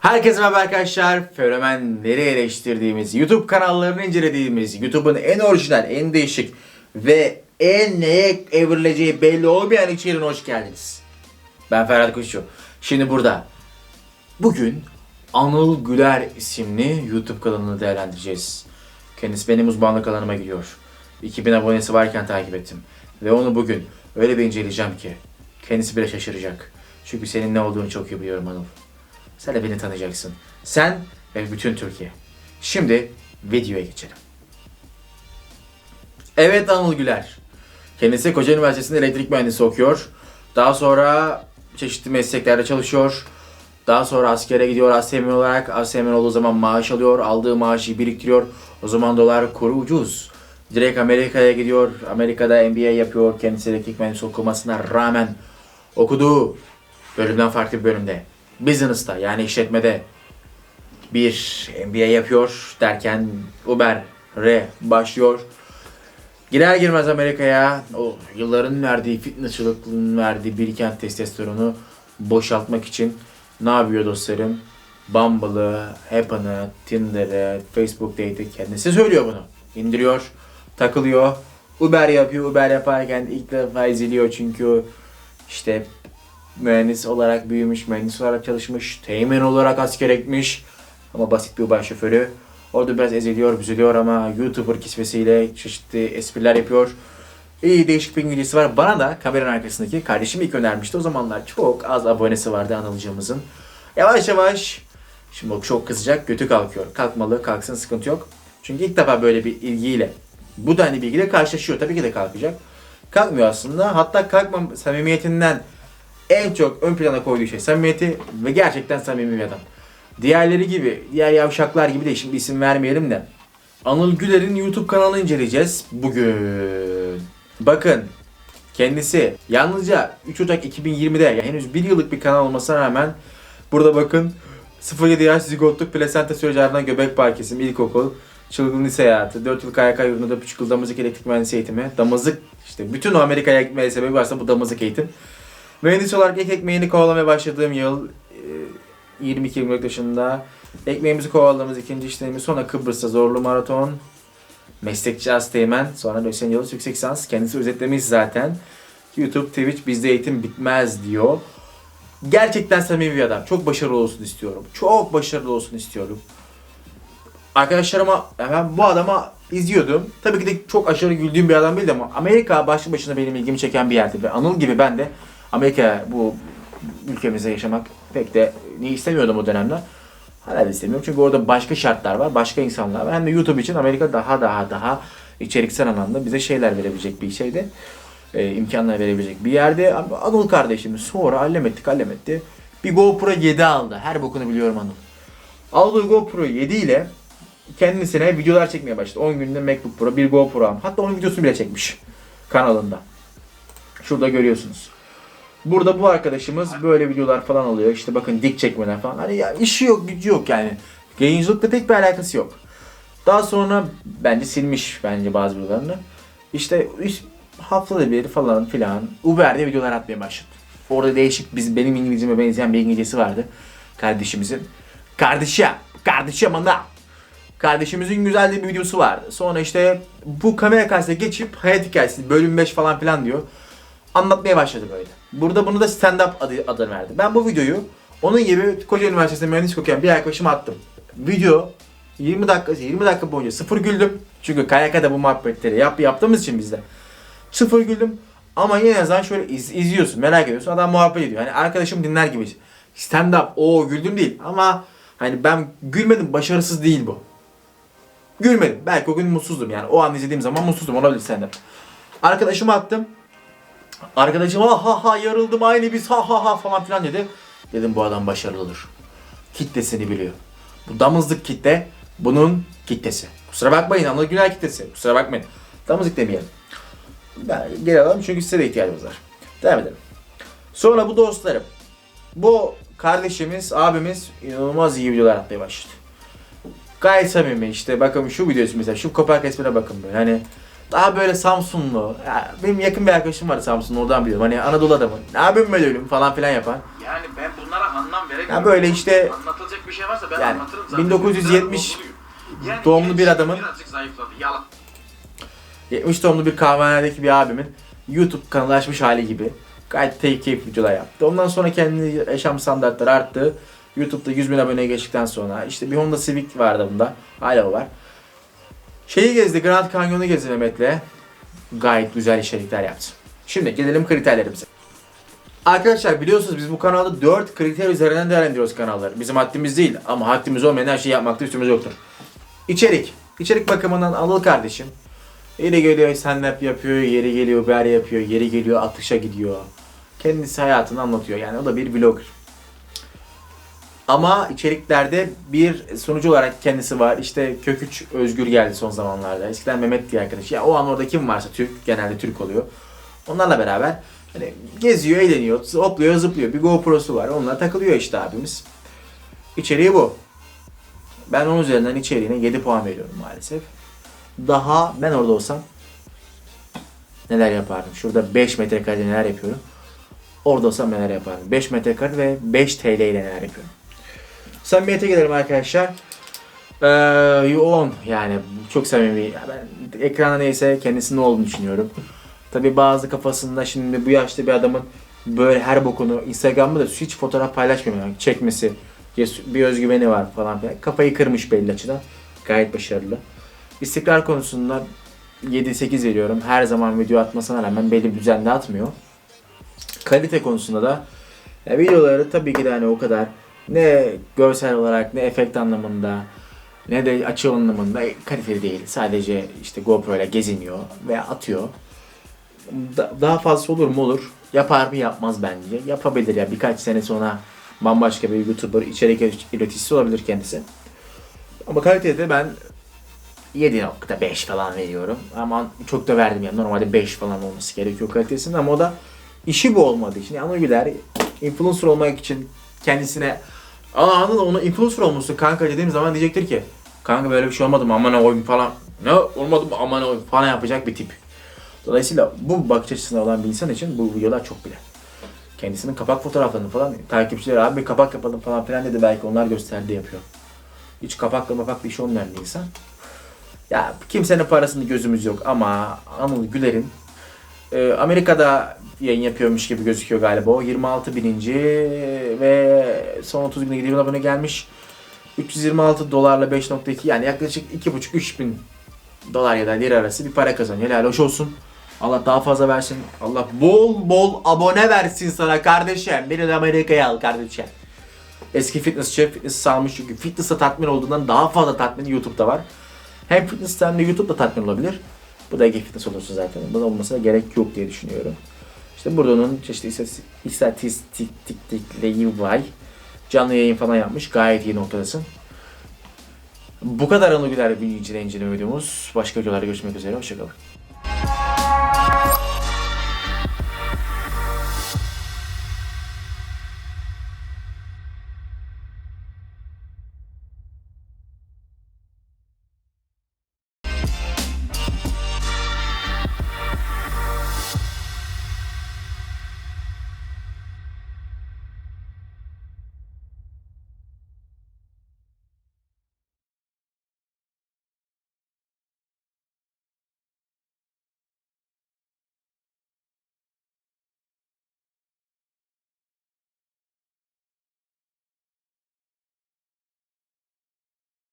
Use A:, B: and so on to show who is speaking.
A: Herkese merhaba arkadaşlar. Fenomenleri eleştirdiğimiz, YouTube kanallarını incelediğimiz, YouTube'un en orijinal, en değişik ve en neye evrileceği belli olmayan içeriğine hoş geldiniz. Ben Ferhat Kuşçu. Şimdi burada. Bugün Anıl Güler isimli YouTube kanalını değerlendireceğiz. Kendisi benim uzmanlık alanıma giriyor. 2000 abonesi varken takip ettim. Ve onu bugün öyle bir inceleyeceğim ki kendisi bile şaşıracak. Çünkü senin ne olduğunu çok iyi biliyorum Anıl. Sen de beni tanıyacaksın. Sen ve bütün Türkiye. Şimdi videoya geçelim. Evet Anıl Güler. Kendisi Kocaeli Üniversitesi'nde elektrik mühendisi okuyor. Daha sonra çeşitli mesleklerde çalışıyor. Daha sonra askere gidiyor ASM olarak. ASM olduğu zaman maaş alıyor. Aldığı maaşı biriktiriyor. O zaman dolar kuru ucuz. Direkt Amerika'ya gidiyor. Amerika'da MBA yapıyor. Kendisi elektrik mühendisi okumasına rağmen okuduğu bölümden farklı bir bölümde. Business'ta yani işletmede bir MBA yapıyor derken Uber'e başlıyor. Girer girmez Amerika'ya o yılların verdiği fitnessçılıkların verdiği biriken testosteronu boşaltmak için ne yapıyor dostlarım? Bumble'ı, Happen'ı, Tinder'ı, Facebook Date'i kendisi söylüyor bunu. İndiriyor, takılıyor. Uber yapıyor. Uber yaparken ilk defa eziliyor çünkü işte mühendis olarak büyümüş, mühendis olarak çalışmış, teğmen olarak asker ekmiş ama basit bir Uber şoförü. Orada biraz eziliyor, büzülüyor ama YouTuber kisvesiyle çeşitli espriler yapıyor. İyi değişik bir İngilizcesi var. Bana da kameranın arkasındaki kardeşim ilk önermişti. O zamanlar çok az abonesi vardı Anılcığımızın. Yavaş yavaş şimdi o çok kızacak, götü kalkıyor. Kalkmalı, kalksın sıkıntı yok. Çünkü ilk defa böyle bir ilgiyle, bu denli bilgiyle karşılaşıyor. Tabii ki de kalkacak. Kalkmıyor aslında. Hatta kalkma samimiyetinden en çok ön plana koyduğu şey samimiyeti ve gerçekten samimi bir adam. Diğerleri gibi, diğer yavşaklar gibi de şimdi isim vermeyelim de. Anıl Güler'in YouTube kanalını inceleyeceğiz bugün. Bakın kendisi yalnızca 3 Ocak 2020'de yani henüz 1 yıllık bir kanal olmasına rağmen burada bakın 07 yaş zigotluk plasenta süreci ardından göbek bağ kesimi, ilkokul, çılgın lise hayatı, 4 yıl KYK yurdunda 3 yıl damızlık elektrik mühendisi eğitimi, damızlık işte bütün o Amerika'ya gitmeye sebebi varsa bu damızlık eğitim. Mühendis olarak ilk ekmeğini kovalamaya başladığım yıl e, 22-24 yaşında. Ekmeğimizi kovaladığımız ikinci işlemimiz sonra Kıbrıs'ta zorlu maraton. Meslekçi Asteğmen. Sonra Los Angeles yüksek lisans. Kendisi özetlemiş zaten. YouTube, Twitch bizde eğitim bitmez diyor. Gerçekten samimi bir adam. Çok başarılı olsun istiyorum. Çok başarılı olsun istiyorum. Arkadaşlarıma ben bu adama izliyordum. Tabii ki de çok aşırı güldüğüm bir adam değildi ama Amerika başlı başına benim ilgimi çeken bir yerdi. Ve Anıl gibi ben de Amerika bu ülkemizde yaşamak pek de ne istemiyordum o dönemde. Hala da istemiyorum çünkü orada başka şartlar var, başka insanlar var. Hem de YouTube için Amerika daha daha daha içeriksel anlamda bize şeyler verebilecek bir şeydi. E, imkanlar verebilecek bir yerde. Anıl kardeşimiz sonra allem ettik allem etti. Bir GoPro 7 aldı. Her bokunu biliyorum Anıl. Aldığı GoPro 7 ile kendisine videolar çekmeye başladı. 10 günde MacBook Pro, bir GoPro almış. Hatta onun videosunu bile çekmiş kanalında. Şurada görüyorsunuz. Burada bu arkadaşımız böyle videolar falan alıyor. İşte bakın dik çekmeler falan. Hani ya işi yok, gücü yok yani. Yayıncılıkla pek bir alakası yok. Daha sonra bence silmiş bence bazı videolarını. İşte haftada bir falan filan Uber'de videolar atmaya başladı. Orada değişik biz benim İngilizceme benzeyen bir İngilizcesi vardı kardeşimizin. Kardeşim, kardeşim ana. Kardeşimizin güzel bir videosu vardı. Sonra işte bu kamera karşısına geçip hayat hikayesi bölüm 5 falan filan diyor. Anlatmaya başladı böyle. Burada bunu da stand-up adı, adını verdi. Ben bu videoyu onun gibi Kocaeli Üniversitesi'nde mühendislik okuyan bir arkadaşıma attım. Video 20 dakika 20 dakika boyunca sıfır güldüm. Çünkü KYK'da bu muhabbetleri yap, yaptığımız için bizde. Sıfır güldüm. Ama yine en azından şöyle iz- izliyorsun, merak ediyorsun. Adam muhabbet ediyor. Hani arkadaşım dinler gibi. Stand up, o güldüm değil. Ama hani ben gülmedim, başarısız değil bu. Gülmedim. Belki o gün mutsuzdum yani. O an izlediğim zaman mutsuzdum. Olabilir stand up. Arkadaşıma attım. Arkadaşım ha ha ha yarıldım aynı biz ha ha ha falan filan dedi. Dedim bu adam başarılıdır. Kitlesini biliyor. Bu damızlık kitle bunun kitlesi. Kusura bakmayın Anıl Günay kitlesi. Kusura bakmayın. Damızlık demeyelim. Ben geri alalım çünkü size de ihtiyacımız var. Devam edelim. Sonra bu dostlarım. Bu kardeşimiz, abimiz inanılmaz iyi videolar atmaya başladı. Gayet samimi işte bakın şu videosu mesela şu kopak resmine bakın böyle hani daha böyle Samsunlu. Ya benim yakın bir arkadaşım var Samsunlu oradan biliyorum. Hani Anadolu adamı. Ne yapayım böyle ölüm falan filan yapan.
B: Yani ben bunlara anlam veremiyorum.
A: Ya böyle işte
B: Anlatılacak bir şey varsa ben
A: Yani
B: anlatırım zaten.
A: 1970
B: Yani
A: doğumlu bir adamın-
B: Birazcık zayıfladı. Yalan.
A: 70 doğumlu bir kahvehanedeki bir abimin YouTube kanalı açmış hali gibi gayet keyif keyifli videolar yaptı. Ondan sonra kendi yaşam standartları arttı. YouTube'da 100 bin aboneye geçtikten sonra işte bir Honda Civic vardı bunda. Hala o var. Şeyi gezdi, Grand Canyon'u gezdi Mehmet'le. Gayet güzel içerikler yaptı. Şimdi gelelim kriterlerimize. Arkadaşlar biliyorsunuz biz bu kanalda 4 kriter üzerinden değerlendiriyoruz kanalları. Bizim haddimiz değil ama haddimiz olmayan her şeyi yapmakta üstümüz yoktur. İçerik. İçerik bakımından Anıl kardeşim. Yeri geliyor stand-up yapıyor, yeri geliyor ber yapıyor, yeri geliyor atışa gidiyor. Kendisi hayatını anlatıyor yani o da bir vlogger. Ama içeriklerde bir sunucu olarak kendisi var. İşte Köküç Özgür geldi son zamanlarda. Eskiden Mehmet diye arkadaş. Ya o an orada kim varsa Türk, genelde Türk oluyor. Onlarla beraber hani geziyor, eğleniyor, hopluyor, zıplıyor. Bir GoPro'su var. Onunla takılıyor işte abimiz. İçeriği bu. Ben onun üzerinden içeriğine 7 puan veriyorum maalesef. Daha ben orada olsam neler yapardım? Şurada 5 metrekare neler yapıyorum? Orada olsam neler yapardım? 5 metrekare ve 5 TL ile neler yapıyorum? Samimiyete gelelim arkadaşlar. Ee, yoğun yani çok samimi. Ben ekranda neyse kendisinin ne olduğunu düşünüyorum. Tabi bazı kafasında şimdi bu yaşta bir adamın böyle her bokunu Instagram'da da hiç fotoğraf paylaşmıyor. Yani çekmesi, bir özgüveni var falan filan. Kafayı kırmış belli açıdan. Gayet başarılı. İstikrar konusunda 7-8 veriyorum. Her zaman video atmasına rağmen belli bir düzenli atmıyor. Kalite konusunda da ya videoları tabii ki de hani o kadar ne görsel olarak ne efekt anlamında ne de açı anlamında kaliteli değil. Sadece işte GoPro ile geziniyor ve atıyor. Da- daha fazla olur mu olur. Yapar mı yapmaz bence. Yapabilir ya birkaç sene sonra bambaşka bir YouTuber içerik üreticisi olabilir kendisi. Ama kalitede ben 7.5 falan veriyorum. Ama çok da verdim yani. Normalde 5 falan olması gerekiyor kalitesinin ama o da işi bu olmadığı için. Yani Anıl Güler influencer olmak için kendisine Aa Anıl onu influencer olmuşsun kanka dediğim zaman diyecektir ki kanka böyle bir şey olmadı mı aman oyun falan. Ne olmadı mı aman oyun falan yapacak bir tip. Dolayısıyla bu bakış açısında olan bir insan için bu videolar çok bile. Kendisinin kapak fotoğraflarını falan takipçileri abi bir kapak yapalım falan filan dedi belki onlar gösterdi yapıyor. Hiç kapakla mapak bir iş olmayan bir insan. Ya kimsenin parasını gözümüz yok ama Anıl Güler'in e, Amerika'da yayın yapıyormuş gibi gözüküyor galiba. O 26 bininci ve son 30 güne 7 bin abone gelmiş. 326 dolarla 5.2 yani yaklaşık 2.5-3 bin dolar ya da lira arası bir para kazanıyor. Helal hoş olsun. Allah daha fazla versin. Allah bol bol abone versin sana kardeşim. Beni de Amerika'ya al kardeşim. Eski fitnessçi fitness salmış çünkü fitness'a tatmin olduğundan daha fazla tatmin YouTube'da var. Hem fitness hem de YouTube'da tatmin olabilir. Bu da Ege Fitness olursa zaten. Bunun olmasına gerek yok diye düşünüyorum. İşte burada onun çeşitli istatistik- istatistikleri var. Canlı yayın falan yapmış. Gayet iyi noktadasın. Bu kadar Anıl Güler bir inceleme videomuz. Başka videolarda görüşmek üzere. Hoşçakalın.